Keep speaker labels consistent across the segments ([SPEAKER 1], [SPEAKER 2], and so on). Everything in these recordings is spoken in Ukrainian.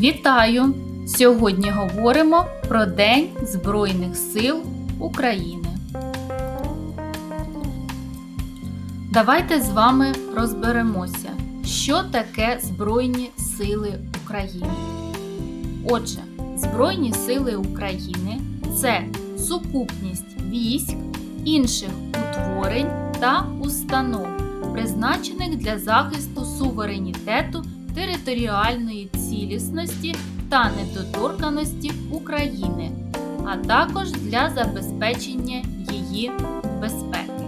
[SPEAKER 1] Вітаю! Сьогодні говоримо про День Збройних сил України. Давайте з вами розберемося, що таке Збройні Сили України. Отже, Збройні Сили України це сукупність військ, інших утворень та установ, призначених для захисту суверенітету, територіальної цілісності та недоторканості України, а також для забезпечення її безпеки.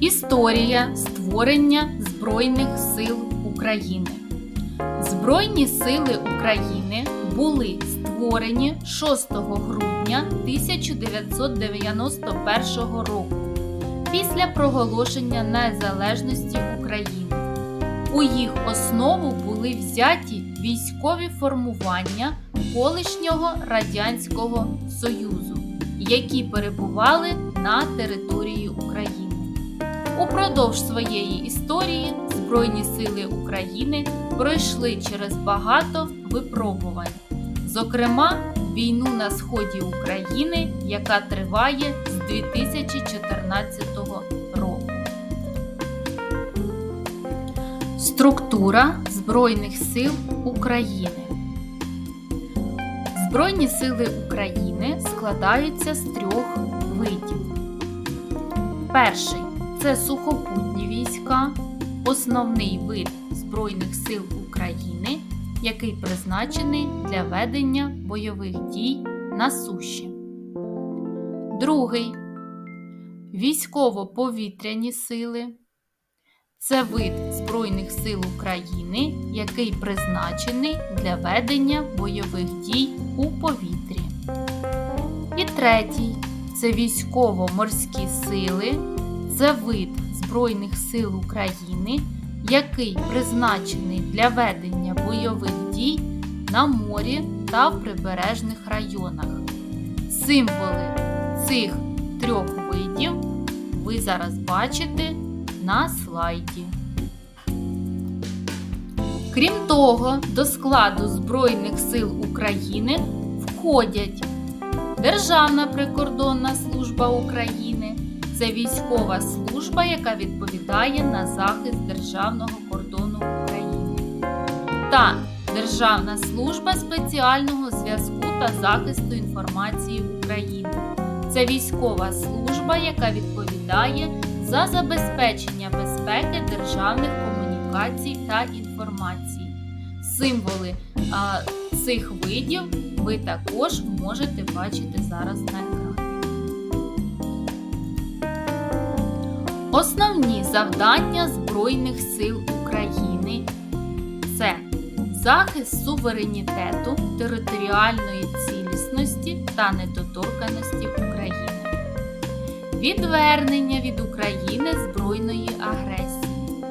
[SPEAKER 1] Історія створення Збройних сил України. Збройні сили України були створені 6 грудня 1991 року після проголошення незалежності України. У їх основу були взяті військові формування колишнього Радянського Союзу, які перебували на території України. Упродовж своєї історії Збройні сили України пройшли через багато випробувань, зокрема війну на сході України, яка триває з 2014 року. Структура Збройних сил України Збройні сили України складаються з трьох видів. Перший це сухопутні війська, основний вид Збройних сил України, який призначений для ведення бойових дій на суші. Другий військово-повітряні сили. Це вид Збройних сил України, який призначений для ведення бойових дій у повітрі. І третій це військово-морські сили. Це вид Збройних сил України, який призначений для ведення бойових дій на морі та в прибережних районах. Символи цих трьох видів ви зараз бачите на слайді. Крім того, до складу Збройних сил України входять Державна прикордонна служба України. Це військова служба, яка відповідає на захист державного кордону України. Та Державна служба спеціального зв'язку та захисту інформації України. Це військова служба, яка відповідає за забезпечення безпеки державних комунікацій та інформації. Символи а, цих видів ви також можете бачити зараз на екрані. Основні завдання Збройних сил України це захист суверенітету, територіальної цілісності та недоторканості відвернення від України збройної агресії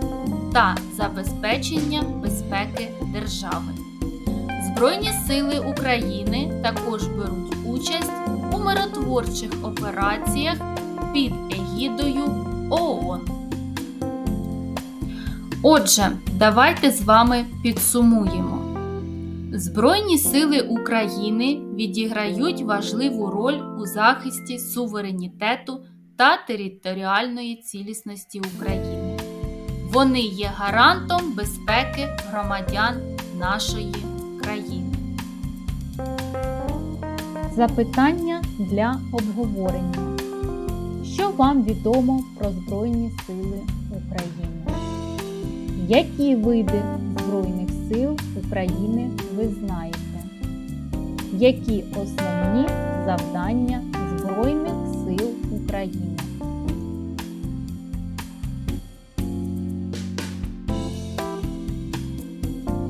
[SPEAKER 1] та забезпечення безпеки держави. Збройні сили України також беруть участь у миротворчих операціях під егідою ООН. Отже, давайте з вами підсумуємо. Збройні сили України відіграють важливу роль у захисті суверенітету та територіальної цілісності України. Вони є гарантом безпеки громадян нашої країни.
[SPEAKER 2] Запитання для обговорення. Що вам відомо про Збройні Сили України? Які види Збройних сил України ви знаєте? Які основні завдання Збройних сил України?